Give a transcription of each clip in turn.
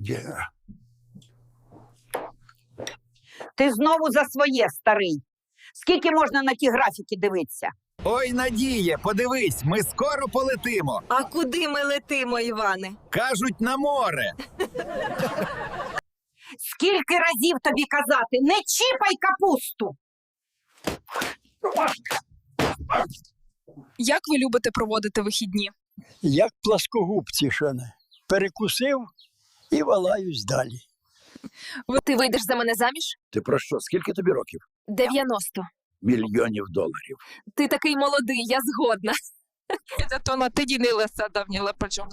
Є. Ти знову за своє, старий. Скільки можна на ті графіки дивитися? Ой, Надіє, подивись, ми скоро полетимо. А куди ми летимо, Іване? Кажуть, на море. Скільки разів тобі казати, не чіпай капусту! Як ви любите проводити вихідні? як пласкогубці, що не. Перекусив і валаюсь далі. Ти вийдеш за мене заміж? Ти про що? Скільки тобі років? 90. Мільйонів доларів. Ти такий молодий, я згодна. Зато на ти дінилася давніла причому.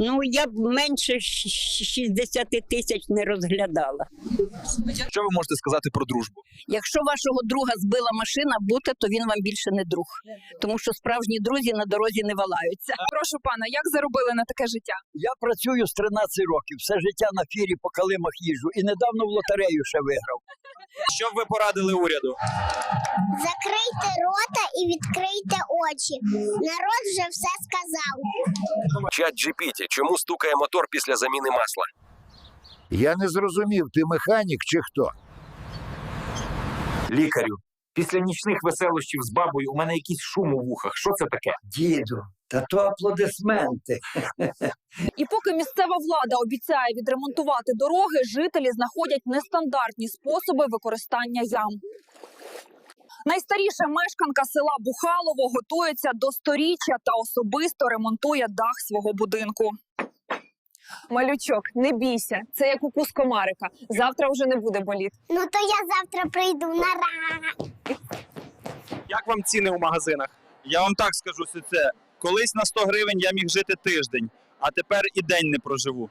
Ну, я б менше щ- щ- 60 тисяч не розглядала. Що ви можете сказати про дружбу? Якщо вашого друга збила машина бути, то він вам більше не друг. Тому що справжні друзі на дорозі не валаються. Прошу пана, як заробили на таке життя? Я працюю з 13 років, все життя на фірі по калимах їжджу і недавно в лотерею ще виграв. Що б ви порадили уряду? Закрийте рота і відкрийте очі. Народ вже все сказав. Чат GPT, чому стукає мотор після заміни масла? Я не зрозумів, ти механік чи хто? Лікарю. Після нічних веселощів з бабою у мене якийсь шум у вухах. Що це таке? Діду, та то аплодисменти. І поки місцева влада обіцяє відремонтувати дороги, жителі знаходять нестандартні способи використання ям. Найстаріша мешканка села Бухалово готується до сторіччя та особисто ремонтує дах свого будинку. Малючок, не бійся, це як укус комарика. Завтра вже не буде боліти. Ну то я завтра прийду на ра. Як вам ціни у магазинах? Я вам так скажу, що це колись на 100 гривень я міг жити тиждень, а тепер і день не проживу.